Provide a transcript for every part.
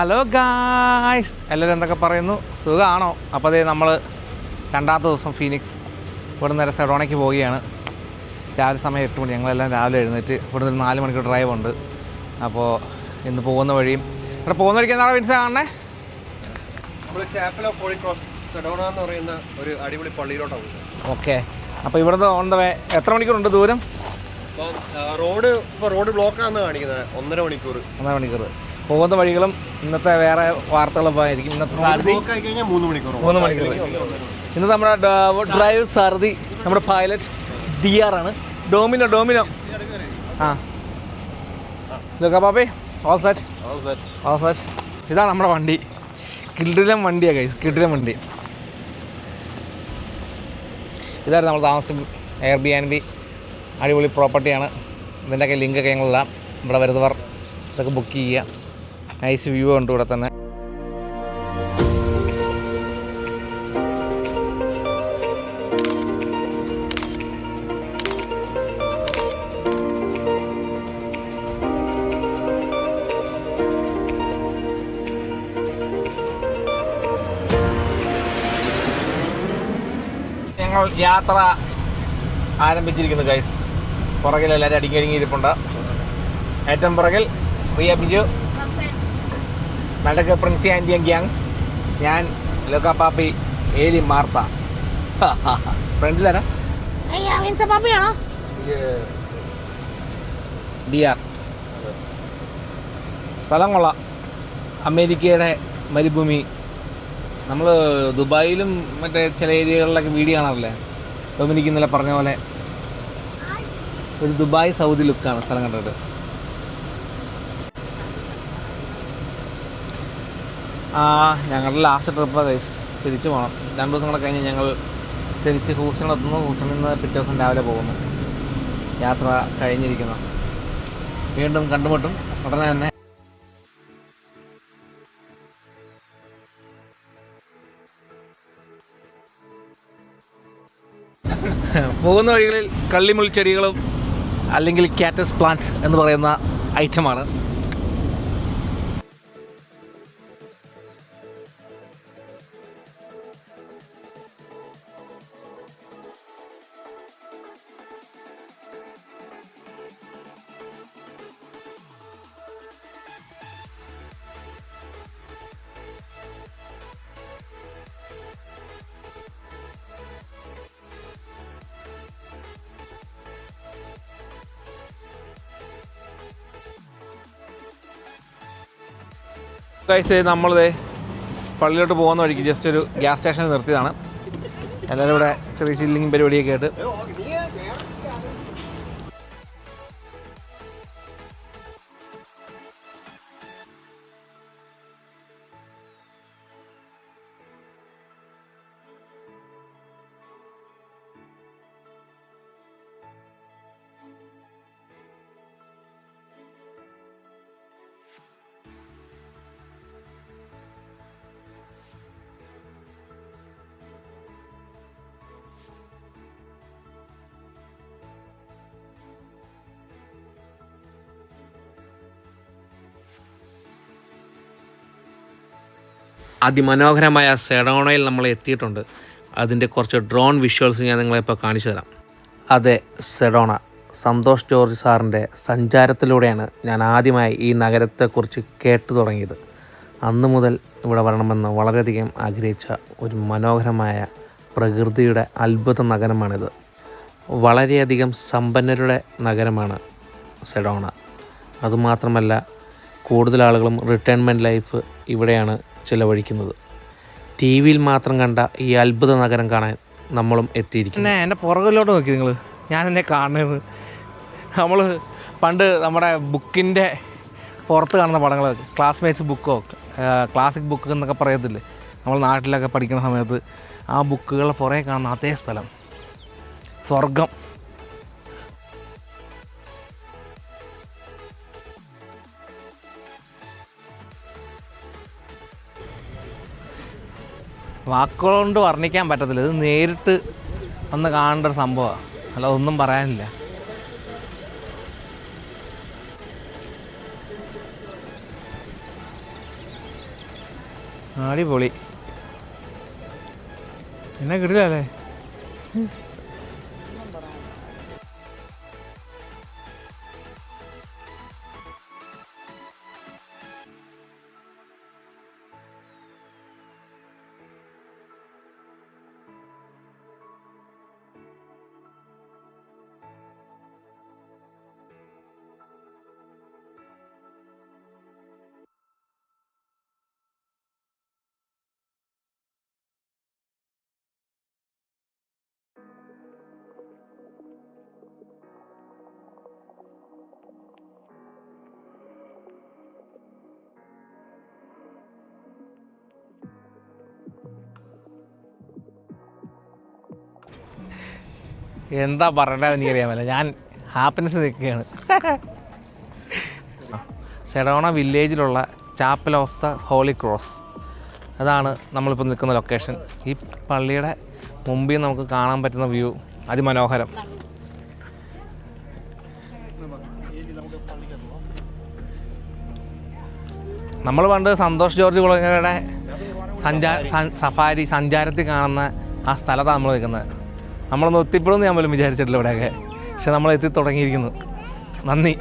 Hello guys എല്ലാവരും എന്തൊക്കെ പറയുന്നു? സുഖമാണോ അപ്പോൾ അതേ നമ്മൾ രണ്ടാമത്തെ ദിവസം ഫീനിക്സ് ഇവിടെ നേരെ സെഡോണയ്ക്ക് പോവുകയാണ്. രാവിലെ സമയം എട്ട് മണി. ഞങ്ങളെല്ലാം രാവിലെ എഴുന്നേറ്റ് ഇവിടെ നിന്ന് നാല് മണിക്കൂർ ഡ്രൈവ് ഉണ്ട്. അപ്പോൾ ഇന്ന് പോകുന്ന വഴിയും ഇവിടെ പോകുന്ന വഴിക്ക് എന്താണ് വിൻസ കാണണേ നമ്മൾ chapel of holy cross Sedona എന്ന് പറയുന്ന ഒരു അടിപൊളി പള്ളിയിലോട്ടാണ് ഓക്കെ അപ്പോൾ ഇവിടുന്ന് ഓൺ ദ വേ എത്ര മണിക്കൂറുണ്ട് ദൂരം? റോഡ് ഇപ്പോൾ റോഡ് ബ്ലോക്കാണെന്ന് കാണിക്കുന്നത്. ഒന്നര മണിക്കൂർ ഒന്നര മണിക്കൂർ പോകുന്ന വഴികളും ഇന്നത്തെ വേറെ വാർത്തകളും ആയിരിക്കും. ഇന്നത്തെ സാരഥി മൂന്ന് മണിക്കൂർ മൂന്ന് മണിക്കൂർ. ഇന്ന് നമ്മുടെ ഡ്രൈവർ ഡ്രൈവ് സാരഥി നമ്മുടെ പൈലറ്റ് ഡി ആർ ആണ്. Domino domino. ആ. ലുക്കാ പാപ്പേ ഓൾ സെറ്റ് ഓൾ സെറ്റ് ഇതാ നമ്മുടെ വണ്ടി. കിടിലം വണ്ടിയാണ് കൈസ് കിടിലം വണ്ടി. ഇതായിരുന്നു നമ്മൾ താമസം എയർ ബി ആൻഡ് ബി അടിപൊളി പ്രോപ്പർട്ടിയാണ് ഇതിന്റെയൊക്കെ ലിങ്കൊക്കെ ഞങ്ങളെല്ലാം ഇവിടെ വരുന്നവർ ഇതൊക്കെ ബുക്ക് ചെയ്യുക. നൈസ് വ്യൂ ഉണ്ട് ഇവിടെ തന്നെ. ഞങ്ങൾ യാത്ര ആരംഭിച്ചിരിക്കുന്നു ഗൈസ് പുറകിൽ എല്ലാവരും അടുങ്ങി അടുങ്ങിയിരിപ്പുണ്ട് ഏറ്റവും പുറകിൽ റിയ ബിജു. നടക്ക് പ്രിൻസി ആന്റി ഗ്യാങ്സ്. ഞാൻ ലോക പാപ്പി ഏലി മാർത്ത. ഫ്രണ്ടിലാരാ പാപ്പയാണോ? ഡി ആർ സ്ഥലം കൊള്ളാം. അമേരിക്കയുടെ മരുഭൂമി. നമ്മൾ ദുബായിലും മറ്റേ ചില ഏരിയകളിലൊക്കെ വീഡിയോ കാണാറില്ലേ? ഡൊമിനിക്ക് ഇന്നലെ പറഞ്ഞ പോലെ ഒരു ദുബായ് സൗദി ലുക്കാണ് സ്ഥലം കണ്ടിട്ട് ഞങ്ങളുടെ ലാസ്റ്റ് ട്രിപ്പ് ഗൈസ് തിരിച്ചു പോകണം രണ്ട് ദിവസം കൂടെ കഴിഞ്ഞ് ഞങ്ങൾ തിരിച്ച് ഹൂസ്റ്റണിലെത്തുന്നു ഹൂസ്റ്റണിൽ നിന്ന് പിറ്റേ ദിവസം രാവിലെ പോകുന്നു. യാത്ര കഴിഞ്ഞിരിക്കുന്നു. വീണ്ടും കണ്ടുമുട്ടും. ഉടനെ തന്നെ പോകുന്ന വഴികളിൽ കള്ളിമുൾ ചെടികളും അല്ലെങ്കിൽ കാറ്റസ് പ്ലാന്റ് എന്ന് പറയുന്ന ഐറ്റമാണ് ഗൈസ് നമ്മളിത് പള്ളിയിലോട്ട് പോകുന്ന വഴിക്ക് ജസ്റ്റ് ഒരു ഗ്യാസ് സ്റ്റേഷനിൽ നിർത്തിയതാണ്. എല്ലാവരും ഇവിടെ ചെറിയ ചില്ലിങ് പരിപാടിയൊക്കെ ആയിട്ട്. അതിമനോഹരമായ സെഡോണയിൽ നമ്മൾ എത്തിയിട്ടുണ്ട്. അതിന്റെ കുറച്ച് ഡ്രോൺ വിഷ്വൽസ് ഞാൻ നിങ്ങളെ ഇപ്പോൾ കാണിച്ചു തരാം. അതെ സെഡോണ. സന്തോഷ് ജോർജ് സാറിന്റെ സഞ്ചാരത്തിലൂടെയാണ് ഞാൻ ആദ്യമായി ഈ നഗരത്തെക്കുറിച്ച് കേട്ടു തുടങ്ങിയത്. അന്നു മുതൽ ഇവിടെ വരണമെന്ന് വളരെയധികം ആഗ്രഹിച്ച ഒരു മനോഹരമായ പ്രകൃതിയുടെ അത്ഭുത നഗരമാണിത്. വളരെയധികം സമ്പന്നരുടെ നഗരമാണ് സെഡോണ. അതുമാത്രമല്ല കൂടുതൽ ആളുകളും റിട്ടയർമെന്റ് ലൈഫ് ഇവിടെയാണ് ചിലവഴിക്കുന്നത്. ടി വിയിൽ മാത്രം കണ്ട ഈ അത്ഭുത നഗരം കാണാൻ നമ്മളും എത്തിയിരിക്കുന്നു. എന്നെ പുറകിലോട്ട് നോക്കി നിങ്ങൾ ഞാൻ എന്നെ കാണുന്നത്. നമ്മൾ പണ്ട് നമ്മുടെ ബുക്കിന്റെ പുറത്ത് കാണുന്ന പടങ്ങൾ ക്ലാസ്മേറ്റ്സ് ബുക്കോ ക്ലാസിക് ബുക്ക് എന്നൊക്കെ പറയത്തില്ലേ? നമ്മൾ നാട്ടിലൊക്കെ പഠിക്കുന്ന സമയത്ത് ആ ബുക്കുകളെ പുറകെ കാണുന്ന അതേ സ്ഥലം. സ്വർഗം വാക്കുകൾ കൊണ്ട് വർണിക്കാൻ പറ്റത്തില്ല. ഇത് നേരിട്ട് ഒന്ന് കാണേണ്ട ഒരു സംഭവമാണ് അല്ല ഒന്നും പറയാനില്ല. അടിപൊളി. എന്നെ കിട്ടില്ലല്ലേ എന്താ പറയണ്ടത് എനിക്കറിയാമല്ല ഞാൻ ഹാപ്പിനെസ് നിൽക്കുകയാണ്. Sedona വില്ലേജിലുള്ള chapel of the holy cross അതാണ് നമ്മളിപ്പോൾ നിൽക്കുന്ന ലൊക്കേഷൻ ഈ പള്ളിയുടെ മുമ്പിൽ നമുക്ക് കാണാൻ പറ്റുന്ന വ്യൂ അതിമനോഹരം. നമ്മൾ പണ്ട് സന്തോഷ് ജോർജ് കുളങ്ങരയുടെ സഞ്ചാര സഫാരി സഞ്ചാരത്തിൽ കാണുന്ന ആ സ്ഥലത്താണ് നമ്മൾ നിൽക്കുന്നത്. നമ്മളൊന്ന് എത്തിപ്പെടുമെന്ന് ഞാൻ പോലും വിചാരിച്ചിട്ടില്ല ഇവിടെയൊക്കെ. പക്ഷെ നമ്മൾ എത്തി തുടങ്ങിയിരിക്കുന്നു. നന്ദി.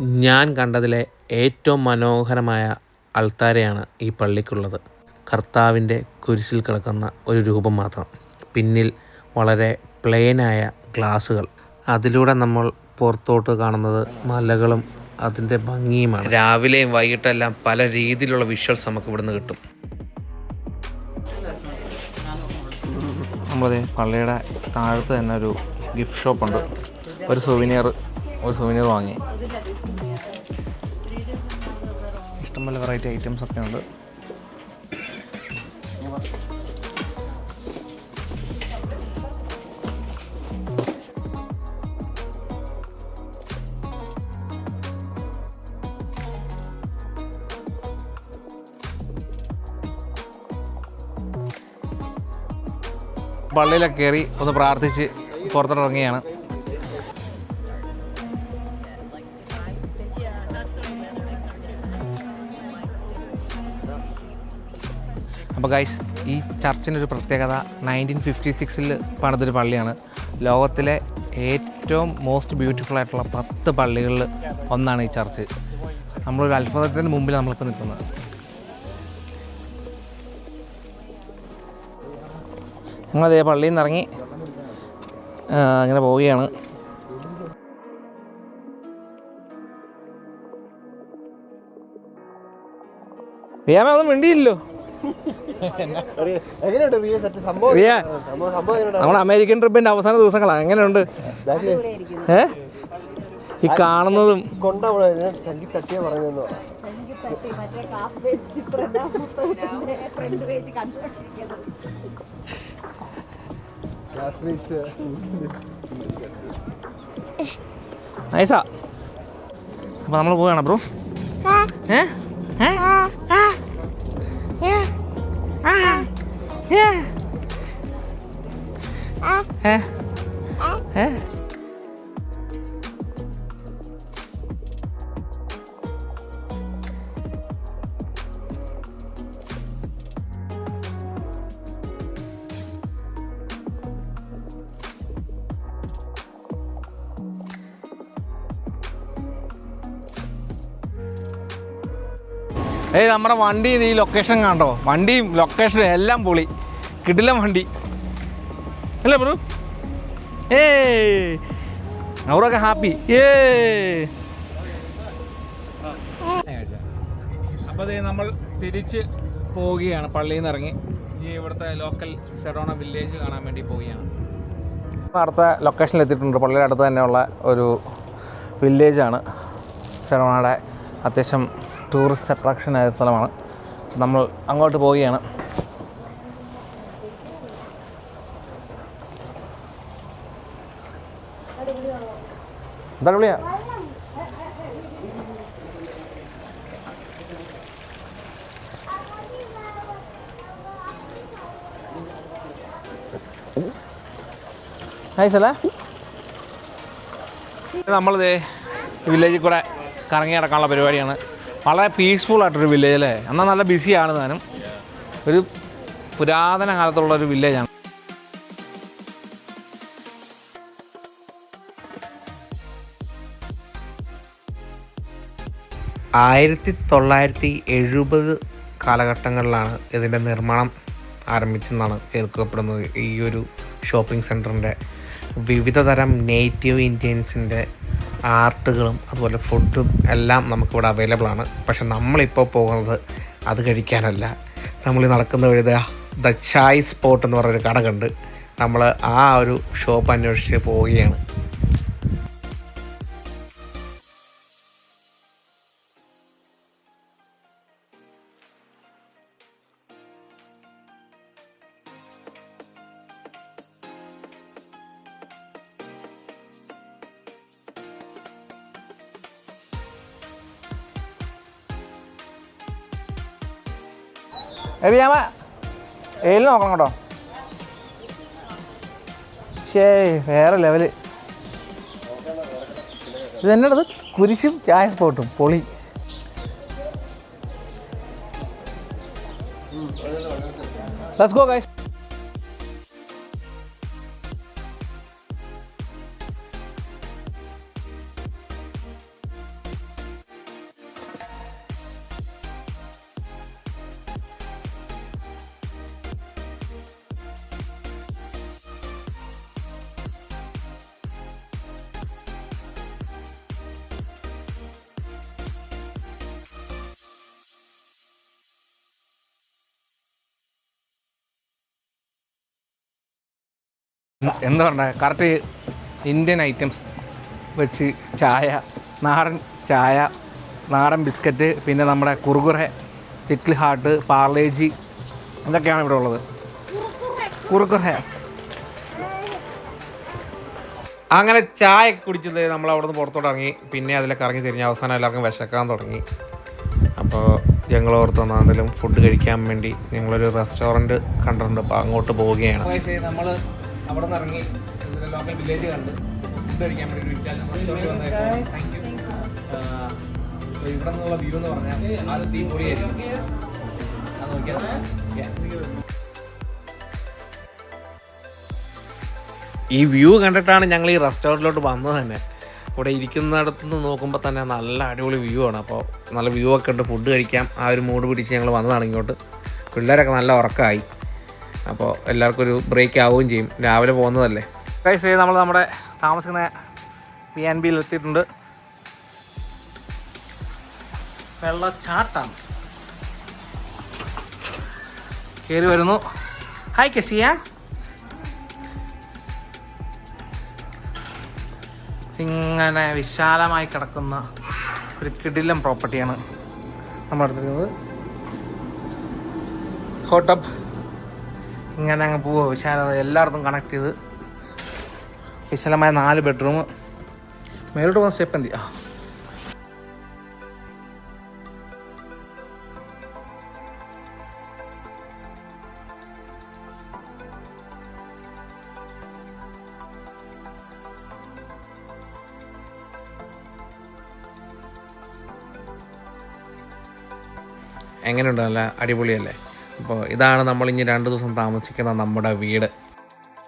ഞാൻ കണ്ടതിലെ ഏറ്റവും മനോഹരമായ അൾത്താരയാണ് ഈ പള്ളിക്കുള്ളത്. കർത്താവിന്റെ കുരിശിൽ കിടക്കുന്ന ഒരു രൂപം മാത്രം. പിന്നിൽ വളരെ പ്ലെയിനായ ഗ്ലാസുകൾ. അതിലൂടെ നമ്മൾ പുറത്തോട്ട് കാണുന്നത് മലകളും അതിന്റെ ഭംഗിയുമാണ്. രാവിലെയും വൈകിട്ടെല്ലാം പല രീതിയിലുള്ള വിഷ്വൽസ് നമുക്ക് ഇവിടുന്ന് കിട്ടും. നമ്മളത് പള്ളിയുടെ താഴത്ത് തന്നെ ഒരു ഗിഫ്റ്റ് ഷോപ്പുണ്ട്. ഒരു സുവിനിയർ ഒരു സുവിനിയർ വാങ്ങി. ഇഷ്ടംപോലെ വെറൈറ്റി ഐറ്റംസ് ഒക്കെ ഉണ്ട്. പള്ളിയിലൊക്കെ കയറി ഒന്ന് പ്രാർത്ഥിച്ച് പുറത്തോട്ടിറങ്ങിയാണ് അപ്പോൾ ഗൈസ് ഈ ചർച്ചിന്റെ ഒരു പ്രത്യേകത നയന്റീൻ ഫിഫ്റ്റി സിക്സിൽ പണിതൊരു പള്ളിയാണ്. ലോകത്തിലെ ഏറ്റവും മോസ്റ്റ് ബ്യൂട്ടിഫുൾ ആയിട്ടുള്ള പത്ത് പള്ളികളിൽ ഒന്നാണ് ഈ ചർച്ച്. നമ്മളൊരു അത്ഭുതത്തിന് മുമ്പിൽ നമ്മളിപ്പോൾ നിൽക്കുന്നത്. ഞങ്ങളതേ പള്ളിയിൽ നിന്ന് ഇറങ്ങി അങ്ങനെ പോവുകയാണ്. റിയാമ ഒന്നും നമ്മുടെ അമേരിക്കൻ ട്രിപ്പിന്റെ അവസാന ദിവസങ്ങളാണ് എങ്ങനെയുണ്ട്? ഏ? ഈ കാണുന്നതും. നൈസാ. അപ്പൊ നമ്മൾ പോവാണ് ബ്രോ? ഏ? ഏ? ഏ ഏ ഏയ് നമ്മുടെ വണ്ടി ഈ ലൊക്കേഷൻ കണ്ടോ വണ്ടിയും ലൊക്കേഷനും എല്ലാം പൊളി. കിട്ടില്ല വണ്ടി. അല്ലേ ബ്രോ? ഏ അവരൊക്കെ ഹാപ്പി. ഏ അപ്പോൾ നമ്മൾ തിരിച്ച് പോവുകയാണ് പള്ളിയിൽ നിന്ന് ഇറങ്ങി. ഈ ഇവിടുത്തെ ലോക്കൽ സെറോണ വില്ലേജ് കാണാൻ വേണ്ടി പോവുകയാണ്. അടുത്ത ലൊക്കേഷനിൽ എത്തിയിട്ടുണ്ട്. പള്ളിയുടെ അടുത്ത് തന്നെയുള്ള ഒരു വില്ലേജാണ് ശരവണയുടെ അത്യാവശ്യം ടൂറിസ്റ്റ് അട്രാക്ഷൻ ആയ സ്ഥലമാണ്. നമ്മൾ അങ്ങോട്ട് പോവുകയാണ്. എന്താ വിളിയാ സല നമ്മളിതേ വില്ലേജിൽ കൂടെ കറങ്ങി നടക്കാനുള്ള പരിപാടിയാണ്. വളരെ പീസ്ഫുൾ ആയിട്ടൊരു വില്ലേജ് അല്ലേ? എന്നാൽ നല്ല ബിസിയാണ് താനും ഒരു പുരാതന കാലത്തുള്ള ഒരു വില്ലേജാണ് ആയിരത്തി തൊള്ളായിരത്തി എഴുപത് കാലഘട്ടങ്ങളിലാണ് ഇതിന്റെ നിർമ്മാണം ആരംഭിച്ചെന്നാണ് കേൾക്കപ്പെടുന്നത്. ഈ ഒരു ഷോപ്പിംഗ് സെന്ററിന്റെ വിവിധ തരം നേറ്റീവ് ഇന്ത്യൻസിന്റെ ആർട്ടുകളും അതുപോലെ ഫുഡും എല്ലാം നമുക്കിവിടെ അവൈലബിൾ ആണ്. പക്ഷെ നമ്മളിപ്പോൾ പോകുന്നത് അത് കഴിക്കാനല്ല. നമ്മൾ നടക്കുന്ന വഴി ദ ചായ് സ്പോട്ട് എന്ന് പറഞ്ഞൊരു കട കണ്ട് നമ്മൾ ആ ഒരു ഷോപ്പ് അന്വേഷിച്ച് പോവുകയാണ്. എബിയാമ ഏൽ നോക്കണം കേട്ടോ. ശേ വേറെ ലെവൽ ഇത് എന്നടത് കുരിശും ചായ സ്പോട്ടും പൊളി. ലെറ്റ്സ് ഗോ ഗൈസ് എന്താ പറഞ്ഞ കറക്റ്റ് ഇന്ത്യൻ ഐറ്റംസ് വെച്ച് ചായ നാടൻ ചായ നാടൻ ബിസ്ക്കറ്റ് പിന്നെ നമ്മുടെ കുറുകുറെ ചിക്കിൾ ഹാർട്ട് പാർലേജി ഇതൊക്കെയാണ് ഇവിടെ ഉള്ളത്? കുറുക്കുറെ അങ്ങനെ ചായ കുടിച്ചത് നമ്മൾ അവിടെ നിന്ന് പുറത്തോട്ട് ഇറങ്ങി. പിന്നെ അതിലൊക്കെ ഇറങ്ങി തിരിഞ്ഞ് അവസാനം എല്ലാവർക്കും വിശക്കാൻ തുടങ്ങി. അപ്പോൾ ഞങ്ങൾ ഓർത്ത് എന്തെങ്കിലും ഫുഡ് കഴിക്കാൻ വേണ്ടി ഞങ്ങളൊരു റെസ്റ്റോറന്റ് കണ്ടിട്ടുണ്ട്. അപ്പോൾ അങ്ങോട്ട് പോവുകയാണ്. നമ്മൾ അവിടെ നിന്ന് ഇറങ്ങി ലോക്കൽ വില്ലേജ് കണ്ട് ഫുഡ് കഴിക്കാൻ വേണ്ടി ഒരു ഇറ്റാലിയൻ റെസ്റ്റോറന്റ് വന്നേക്കും താങ്ക് യു ഇവിടെ നിന്നുള്ള വ്യൂ എന്ന് പറഞ്ഞാൽ അത് തീ പൊളിയായിരിക്കും അത് നോക്കിയാൽ ഈ വ്യൂ കണ്ടിട്ടാണ് ഞങ്ങൾ ഈ റെസ്റ്റോറന്റിലോട്ട് വന്നത് തന്നെ. ഇവിടെ ഇരിക്കുന്നിടത്ത് നിന്ന് നോക്കുമ്പോൾ തന്നെ നല്ല അടിപൊളി വ്യൂ ആണ്. അപ്പോൾ നല്ല വ്യൂ ഒക്കെ ഉണ്ട്. ഫുഡ് കഴിക്കാം. ആ ഒരു മൂഡ് പിടിച്ച് ഞങ്ങൾ വന്നതാണ് ഇങ്ങോട്ട്. പിള്ളേരൊക്കെ നല്ല ഉറക്കമായി അപ്പോൾ എല്ലാവർക്കും ഒരു ബ്രേക്ക് ആവുകയും ചെയ്യും. രാവിലെ പോകുന്നതല്ലേ? ഗൈസ് നമ്മൾ നമ്മുടെ താമസിക്കുന്ന പി എൻ ബിയിൽ എത്തിയിട്ടുണ്ട്. വെള്ളച്ചാട്ടാണ് കയറി വരുന്നു. Hi Kezia. ഇങ്ങനെ വിശാലമായി കിടക്കുന്ന ഒരു കിടിലം പ്രോപ്പർട്ടിയാണ് നമ്മൾ എടുത്തിരിക്കുന്നത് ഹോട്ടപ്പ് ഇങ്ങനെ അങ്ങ് പോവുക വിശാലത എല്ലായിടത്തും കണക്ട് ചെയ്ത് വിശാലമായ നാല് ബെഡ്റൂം മേലോട്ട് പോകുന്ന സ്റ്റെപ്പ് എന്തി ആ എങ്ങനെയുണ്ട് നല്ല അടിപൊളിയല്ലേ? അപ്പോൾ ഇതാണ് നമ്മൾ ഇനി രണ്ട് ദിവസം താമസിക്കുന്ന നമ്മുടെ വീട്.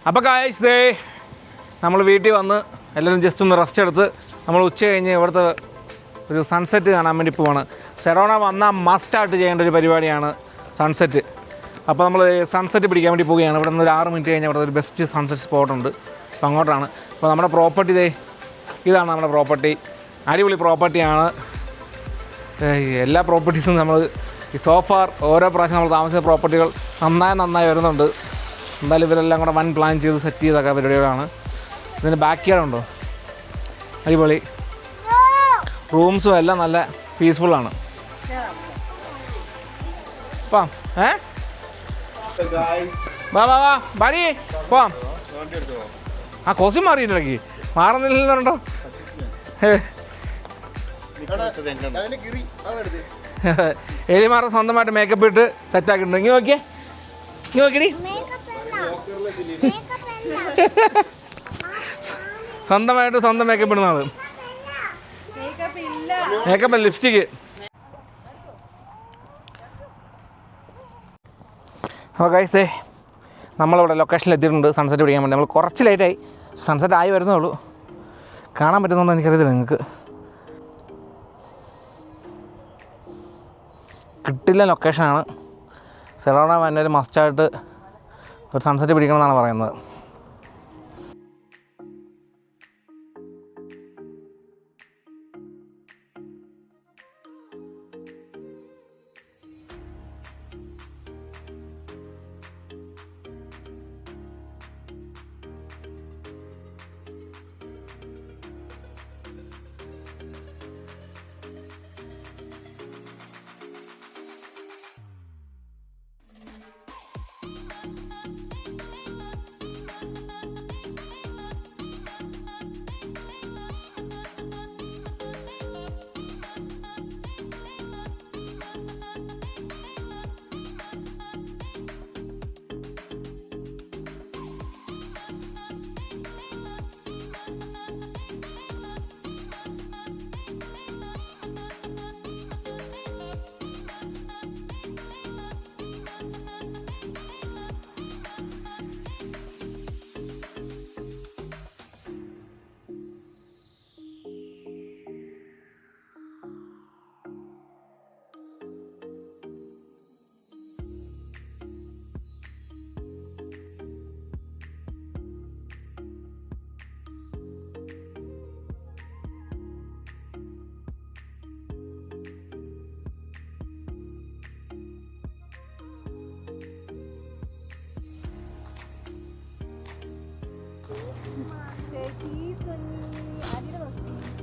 അപ്പോൾ കായസ് ദേ നമ്മൾ വീട്ടിൽ വന്ന് എല്ലാവരും ജസ്റ്റ് ഒന്ന് റെസ്റ്റ് എടുത്ത് നമ്മൾ ഉച്ച കഴിഞ്ഞ് ഇവിടുത്തെ ഒരു സൺസെറ്റ് കാണാൻ വേണ്ടി പോവാണ്. സെറോണ വന്നാൽ മസ്റ്റായിട്ട് ചെയ്യേണ്ട ഒരു പരിപാടിയാണ് സൺസെറ്റ് അപ്പോൾ നമ്മൾ സൺസെറ്റ് പിടിക്കാൻ വേണ്ടി പോവുകയാണ്. ഇവിടെ നിന്ന് ഒരു ആറ് മിനിറ്റ് കഴിഞ്ഞാൽ ഇവിടെ ഒരു ബെസ്റ്റ് സൺസെറ്റ് സ്പോട്ടുണ്ട് അപ്പോൾ അങ്ങോട്ടാണ്. അപ്പോൾ നമ്മുടെ പ്രോപ്പർട്ടി ദേ ഇതാണ് നമ്മുടെ പ്രോപ്പർട്ടി അടിപൊളി പ്രോപ്പർട്ടിയാണ് എല്ലാ പ്രോപ്പർട്ടീസും നമ്മൾ ഈ സോഫാർ ഓരോ പ്രാവശ്യം നമ്മൾ താമസിച്ച പ്രോപ്പർട്ടികൾ നന്നായി നന്നായി വരുന്നുണ്ട്. എന്തായാലും ഇവരെല്ലാം കൂടെ വൺ പ്ലാൻ ചെയ്ത് സെറ്റ് ചെയ്തൊക്കെ പരിപാടികളാണ്. ഇതിന്റെ ബാക്ക് യാർഡ് ഉണ്ടോ? അടിപൊളി. റൂംസും എല്ലാം നല്ല പീസ്ഫുള്ളാണ് പോവാം. ഏ? വാ വാ വാ. ബാടി പോവാം. ആ കോസി മാറിയിട്ടിടയ്ക്ക് മാറുന്നില്ലെന്നുണ്ടോ ഏ എലിമാറ സ്വന്തമായിട്ട് മേക്കപ്പ് ഇട്ട് സെറ്റാക്കിയിട്ടുണ്ട് ഇങ്ങനെ നോക്കിയേ. ഇങ്ങനെ നോക്കിയടി. സ്വന്തമായിട്ട് സ്വന്തം മേക്കപ്പ് ഇടുന്ന ആൾ. മേക്കപ്പ് ലിപ്സ്റ്റിക്ക് അപ്പോൾ കഴിച്ചേ നമ്മളിവിടെ ലൊക്കേഷനിൽ എത്തിയിട്ടുണ്ട്. സൺസെറ്റ് പിടിക്കാൻ വേണ്ടി. നമ്മൾ കുറച്ച് ലേറ്റായി സൺസെറ്റ് ആയി വരുന്നേ ഉള്ളൂ. കാണാൻ പറ്റുന്നുണ്ടോ എനിക്കറിയത്തില്ല നിങ്ങൾക്ക് കിട്ടില്ല ലൊക്കേഷനാണ് സെറോണ വന്നൊരു മസ്റ്റായിട്ട് ഒരു സൺസെറ്റ് പിടിക്കണം എന്നാണ് പറയുന്നത്.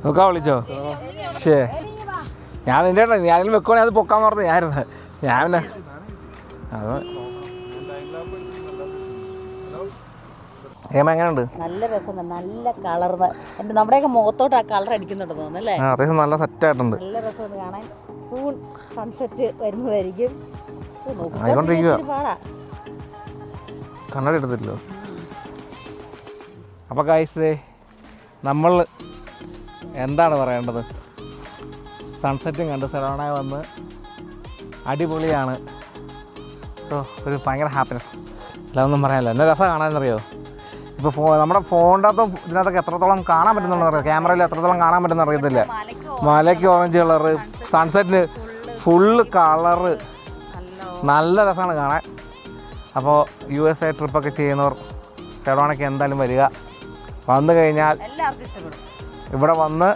നോക്കാൻ വിളിച്ചോ? ശേ ഞാൻ നിന്റെ ഏട്ടാ ഞാനും വെക്കുവാണെങ്കിൽ അത് പൊക്കാൻ പറഞ്ഞു ഞാനിരുന്ന് ഞാൻ പിന്നെ അത്. ഏമ എങ്ങനെയുണ്ട്? നല്ല രസമുണ്ട്. നല്ല കളർന്ന് എന്റെ നമ്മുടെയൊക്കെ മുഖത്തോട്ട് ആ കളർ അടിക്കുന്നുണ്ട് തോന്നുന്നു അല്ലേ? ആ അത്യാവശ്യം നല്ല സെറ്റായിട്ടുണ്ട്. നല്ല രസമുണ്ട് കാണാൻ. സൂൺ സൺസെറ്റ് വരുന്നതായിരിക്കും. പാടാ. എടുത്തില്ലോ അപ്പോൾ കായ്സ് നമ്മൾ എന്താണ് പറയേണ്ടത്? സൺസെറ്റും കണ്ട് സെറോണ വന്ന് അടിപൊളിയാണ്. ഓ ഒരു ഭയങ്കര ഹാപ്പിനെസ് അല്ല ഒന്നും പറയാനില്ല. എന്നെ രസം കാണാനറിയോ ഇപ്പോൾ ഫോ നമ്മുടെ ഫോണിന്റെ അകത്തും ഇതിനകത്തൊക്കെ എത്രത്തോളം കാണാൻ പറ്റുന്നുണ്ടെന്ന് അറിയാം? ക്യാമറയിൽ എത്രത്തോളം കാണാൻ പറ്റുന്ന അറിയത്തില്ല. മലയ്ക്ക് ഓറഞ്ച് കളറ് സൺസെറ്റിന് ഫുള്ള് കളറ് നല്ല രസമാണ് കാണാൻ. അപ്പോൾ യു എസ് എ ട്രിപ്പൊക്കെ ചെയ്യുന്നവർ സെഡോണയ്ക്ക് എന്തായാലും വരിക. വന്നു കഴിഞ്ഞാൽ ഇവിടെ വന്ന്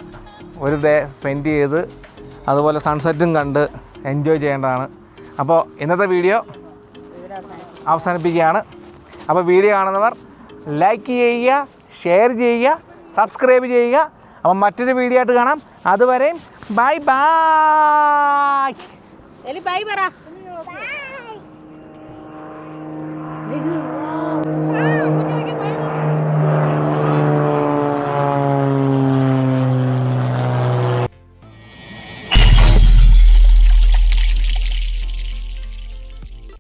ഒരു ഡേ സ്പെൻഡ് ചെയ്ത് അതുപോലെ സൺസെറ്റും കണ്ട് എൻജോയ് ചെയ്യേണ്ടതാണ്. അപ്പോൾ ഇന്നത്തെ വീഡിയോ അവസാനിപ്പിക്കുകയാണ്. അപ്പോൾ വീഡിയോ കാണുന്നവർ ലൈക്ക് ചെയ്യുക ഷെയർ ചെയ്യുക സബ്സ്ക്രൈബ് ചെയ്യുക. അപ്പം മറ്റൊരു വീഡിയോ ആയിട്ട് കാണാം. അതുവരെയും ബൈ ബൈ എലി ബൈ പറ.